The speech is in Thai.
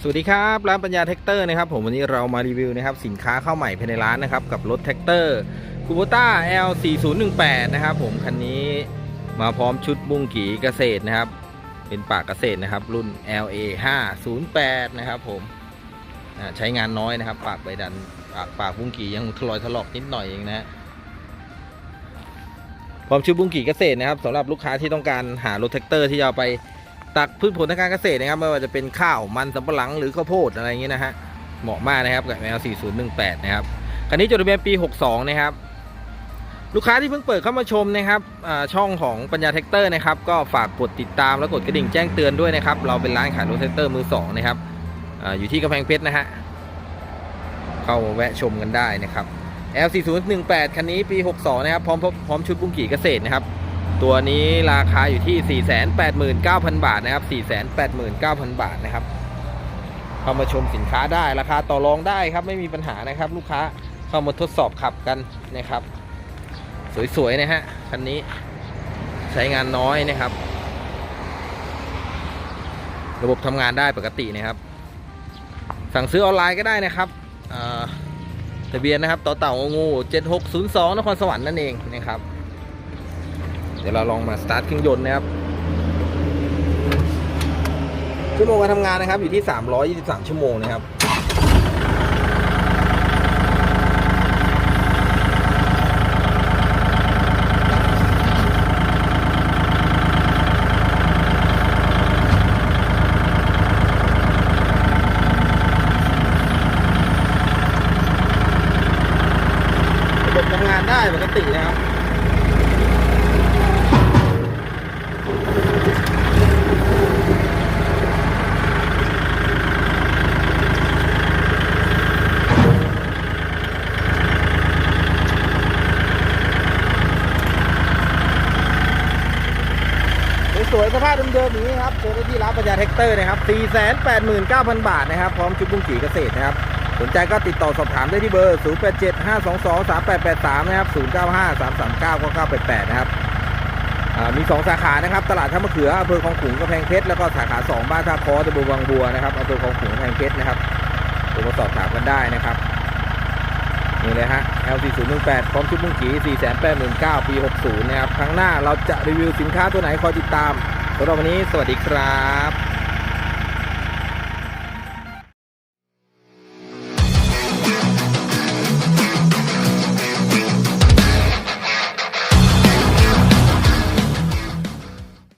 สวัสดีครับร้านปัญญาแท็กเตอร์นะครับผมวันนี้เรามารีวิวนะครับสินค้าเข้าใหม่ภายในร้านนะครับกับรถแท็กเตอร์คูโบต้า L4018 นะครับผมคันนี้มาพร้อมชุดบุ้งกีเกษตรนะครับ เป็นปากเกษตรนะครับ รุ่น LA508 นะครับผมใช้งานน้อยนะครับ ปากใบดันปากปากบุ้งกียังถลอยถลอกนิดหน่อยเองนะพร้อมชุดบุ้งกีเกษตรนะครับสำหรับลูกค้าที่ต้องการหารถแท็กเตอร์ที่จะเอาไป ตักพืชผลทางการเกษตรนะครับไม่ว่าจะเป็นข้าวมันสำปะหลังหรือข้าวโพดอะไรอย่างเงี้ยนะฮะเหมาะมากนะครับกับ L 4018 นะครับคันนี้จดทะเบียนปี 62 นะครับ ลูกค้าที่เพิ่งเปิดเข้ามาชมนะครับช่องของปัญญาแท็กเตอร์นะครับ ก็ฝากกดติดตามและกดกระดิ่งแจ้งเตือนด้วยนะครับ เราเป็นร้านขายรถแท็กเตอร์มือสองนะครับออยู่ที่กำแพงเพชรนะฮะเข้ามาแวะชมกันได้นะครับ L 4018 คันนี้ปี 62 นะครับ พร้อมพร้อมชุดบุ้งกี่เกษตรนะครับ ตัวนี้ราคาอยู่ที่ 489,000 บาทนะครับ 489,000 บาทนะครับ เข้ามาชมสินค้าได้ราคาต่อรองได้ครับไม่มีปัญหานะครับ ลูกค้าเข้ามาทดสอบขับกันนะครับ สวยๆนะฮะคันนี้ใช้งานน้อยนะครับ ระบบทำงานได้ปกตินะครับ สั่งซื้อออนไลน์ก็ได้นะครับทะเบียนนะครับต่อเต่างู 7602 นครสวรรค์นั่นเองนะครับ ดี๋ยวเราลองมาสตาร์ทเครื่องยนต์นะครับชั่วโมงการทำงานนะครับ อยู่ที่ 323 ชั่วโมงนะครับระบบทำงานได้ปกตินะครับ สวยสภาพเดิมๆอย่างนี้ครับเจอได้ที่ร้านปัญญาแท็กเตอร์นะครับ 489,000 บาทนะครับ พร้อมชุดบุ้งกีเกษตรนะครับ สนใจก็ติดต่อสอบถามได้ที่เบอร์ 0875223883 นะครับ 0953399988 นะครับ มี 2 สาขานะครับ ตลาดท่ามะเขืออำเภอคลองขุงกำแพงเพชรแล้วก็สาขา 2 บ้านท่าคอตำบลวังบัวนะครับอำเภอคลองขุงกำแพงเพชรนะครับโทรมาสอบถามกันได้นะครับนี่เลยฮะ L4018 พร้อมชุดมุ้งขี489,000ปี 60 นะครับ ครั้งหน้าเราจะรีวิวสินค้าตัวไหนคอยติดตามสำหรับวันนี้ สวัสดีครับ